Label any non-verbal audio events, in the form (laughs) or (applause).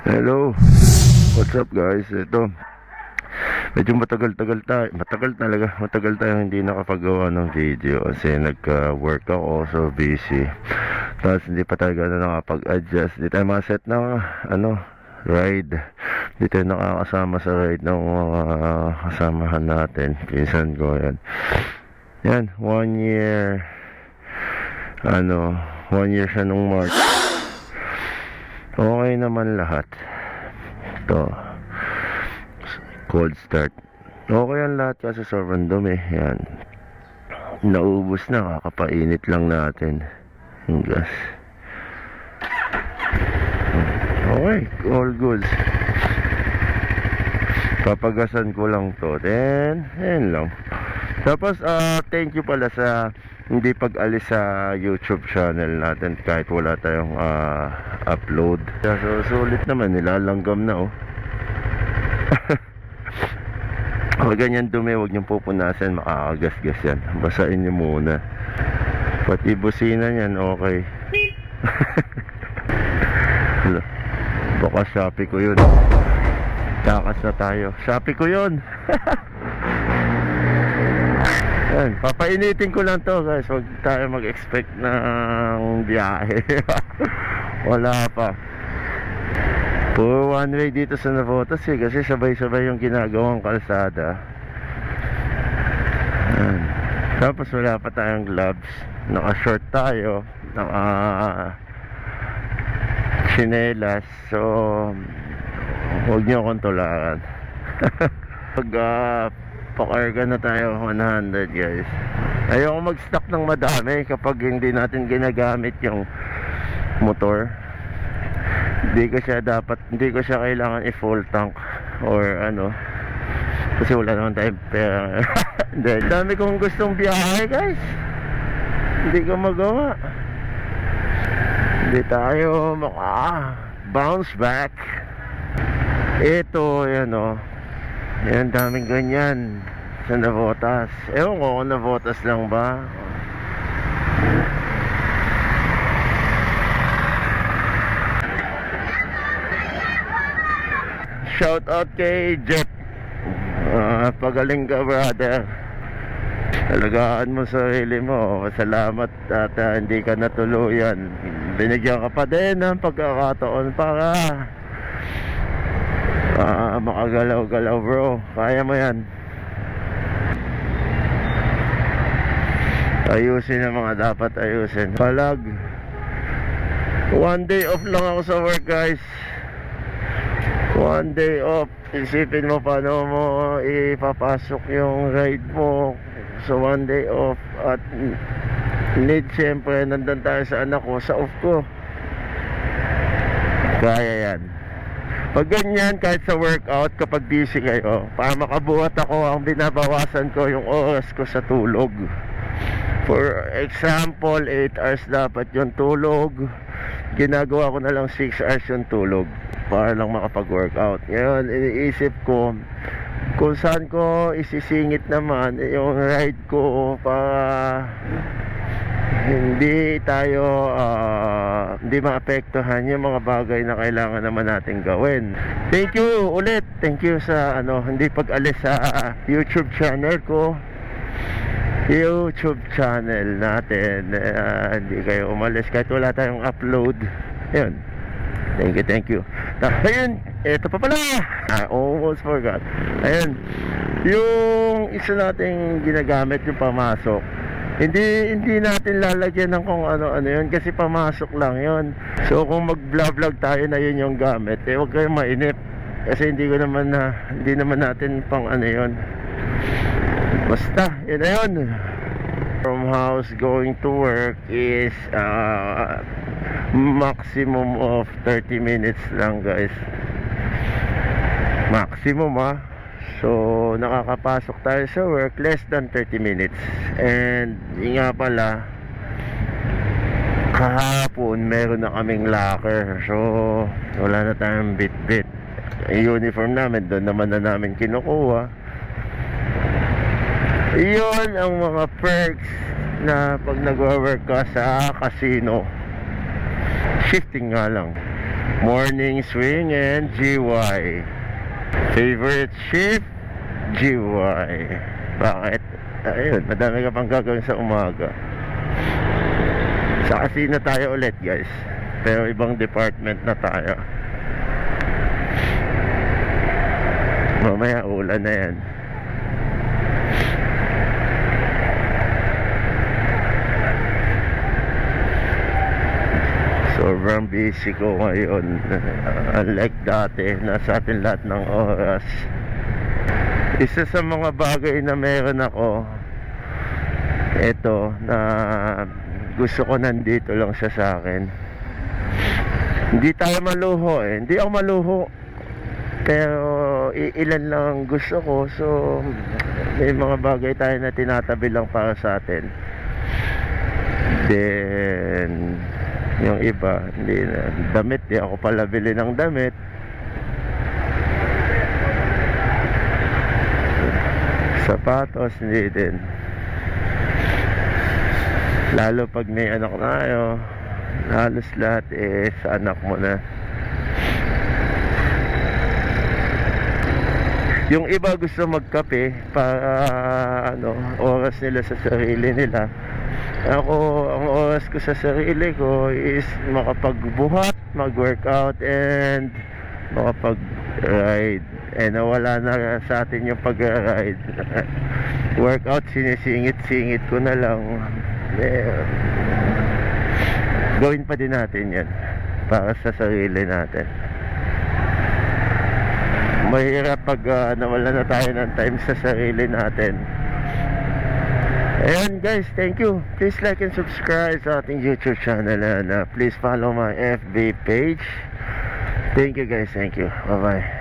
Hello. What's up guys? Ito. Medyo matagal-tagal tayo. Matagal talaga. Matagal tayo hindi nakapagawa ng video kasi nagka-work ako so busy. Tapos hindi pa tayo gano'n nakapag-adjust. Hindi tayo makaset ng ano, ride. Hindi tayo nakakasama sa ride ng mga kasamahan natin. Pinsan ko yan. Yan, one year. Ano, one year siya nung March. Okay naman lahat. Ito. Cold start. Okay ang lahat kasi sobrang dumi. Yan. Naubos na. Kakapainit lang natin. Yung gas. Okay. All good. Papagasan ko lang to. Then, yan lang. Tapos, ah, thank you pala sa hindi pag-alis sa YouTube channel natin kahit wala tayong ah, upload. Kaya so, sulit naman, nilalanggam na oh. (laughs) Pag ganyan dumi, huwag niyong pupunasan, makakagasgas yan. Basain niyo muna. Pati busina niyan, okay. (laughs) Baka Shopee ko yun. Takas na tayo. Shopee ko yun. (laughs) Yan, papainitin ko lang to guys. Huwag tayo mag-expect ng biyahe. (laughs) Wala pa. Puro one way dito sa Navotas eh. Kasi sabay-sabay yung ginagawang kalsada. Yan. Tapos wala pa tayong gloves. Naka-short tayo. Naka chinelas. So, huwag nyo akong tularan. (laughs) Pag uh, pakarga na tayo 100 guys. Ayoko mag-stock ng madami kapag hindi natin ginagamit yung motor. Hindi ko siya dapat, hindi ko siya kailangan i-full tank or ano. Kasi wala naman tayong pera. (laughs) Hindi, dami kong gustong biyahe guys. Hindi ko magawa. Hindi tayo maka bounce back. Ito, yan o. Yan, daming ganyan sa Navotas. Ewan ko kung Navotas lang ba. Shout out kay Jet. Ah, pagaling ka, brother. Talagaan mo sarili mo. Salamat at ah, hindi ka natuluyan. Binigyan ka pa din ng pagkakataon para ah, makagalaw-galaw bro. Kaya mo yan. Ayusin ang mga dapat ayusin. Palag. One day off lang ako sa work guys. One day off. Isipin mo paano mo ipapasok yung ride mo sa one day off at need siyempre nandun tayo sa anak ko sa off ko kaya yan pag ganyan kahit sa workout kapag busy kayo para makabuhat ako ang binabawasan ko yung oras ko sa tulog for example 8 hours dapat yung tulog ginagawa ko na lang 6 hours yung tulog para lang makapag-workout. Ngayon, iniisip ko kung saan ko isisingit naman yung ride ko para hindi tayo ah, hindi maapektuhan yung mga bagay na kailangan naman natin gawin. Thank you ulit. Thank you sa ano, hindi pag-alis sa YouTube channel ko. YouTube channel natin. Ah, hindi kayo umalis kahit wala tayong upload. Yun. Thank you, thank you. Ayun, eto pa pala. I almost forgot. Ayun, yung isa nating ginagamit yung pamasok. Hindi hindi natin lalagyan ng kung ano-ano yun kasi pamasok lang yun. So kung mag-vlog tayo na yun yung gamit, eh huwag kayong mainip. Kasi hindi ko naman na hindi naman natin pang ano yun. Basta, yun na yun. From house going to work is uh, maximum of 30 minutes lang guys maximum ah so nakakapasok tayo sa work less than 30 minutes. And yun nga pala kahapon meron na kaming locker. So wala na tayong bit bit yung uniform namin doon naman na namin kinukuha. Iyon ang mga perks na pag nagwo-work ka sa casino. Shifting nga lang. Morning Swing and GY. Favorite shift? GY. Bakit? Ayun, madami ka pang gagawin sa umaga. Sa casino tayo ulit guys. Pero ibang department na tayo. Mamaya ulan na yan. Sobrang busy ko ngayon. Unlike dati, nasa atin lahat ng oras. Isa sa mga bagay na meron ako, ito, na gusto ko nandito lang sa akin. Hindi tayo maluho eh. Hindi ako maluho. Pero ilan lang ang gusto ko. So, may mga bagay tayo na tinatabi lang para sa atin. Then, yung iba, hindi na. Damit, di ako pala bili ng damit. Sapatos, hindi din. Lalo pag may anak na kayo, halos lahat eh sa anak mo na. Yung iba gusto magkape para ano, oras nila sa sarili nila. Ako, ang oras ko sa sarili ko is makapagbuhat, mag-workout, and makapag-ride. Eh, nawala na sa atin yung pag-ride. (laughs) Workout, sinisingit-singit ko na lang. Eh, gawin pa din natin yan para sa sarili natin. Mahirap pag ah, nawala na tayo ng time sa sarili natin. Ayan guys, thank you. Please like and subscribe sa ating YouTube channel and uh, please follow my FB page. Thank you guys, thank you. Bye bye.